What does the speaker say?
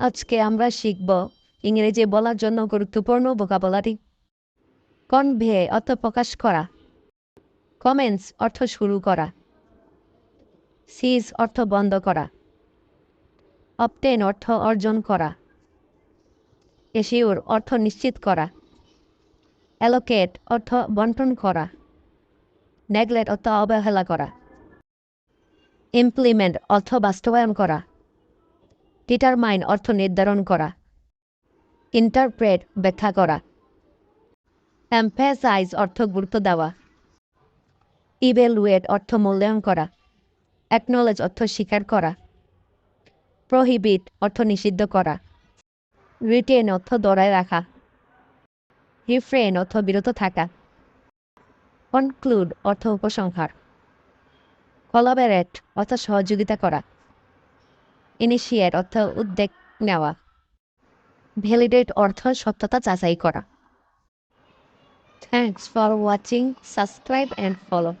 আজকে আমরা শিখব ইংরেজি বলার জন্য গুরুত্বপূর্ণ ভোকাবলারি কনভে অর্থ প্রকাশ করা। কমেন্টস অর্থ শুরু করা। সিজ অর্থ বন্ধ করা। অপটেন অর্থ অর্জন করা। এশিওর অর্থ নিশ্চিত করা। অ্যালোকেট অর্থ বন্টন করা। নেগলেট অর্থ অবহেলা করা। ইমপ্লিমেন্ট অর্থ বাস্তবায়ন করা। ডিটারমাইন অর্থ নির্ধারণ করা। ইন্টারপ্রেট ব্যাখ্যা করা। এম্ফেসাইজ অর্থ গুরুত্ব দেওয়া। ইভ্যালুয়েট অর্থ মূল্যায়ন করা। অ্যাকনোলেজ অর্থ স্বীকার করা। প্রহিবিট অর্থ নিষিদ্ধ করা। রিটেন অর্থ দড়ায় রাখা। রিফ্রেন অর্থ বিরত থাকা। কনক্লুড অর্থ উপসংহার। কলাবেরেট অর্থ সহযোগিতা করা। ইনিশিয়েট, অর্থ উদ্যোগ নেওয়া। ভ্যালিডেট অর্থ সত্যতা যাচাই করা। Thanks for watching subscribe and follow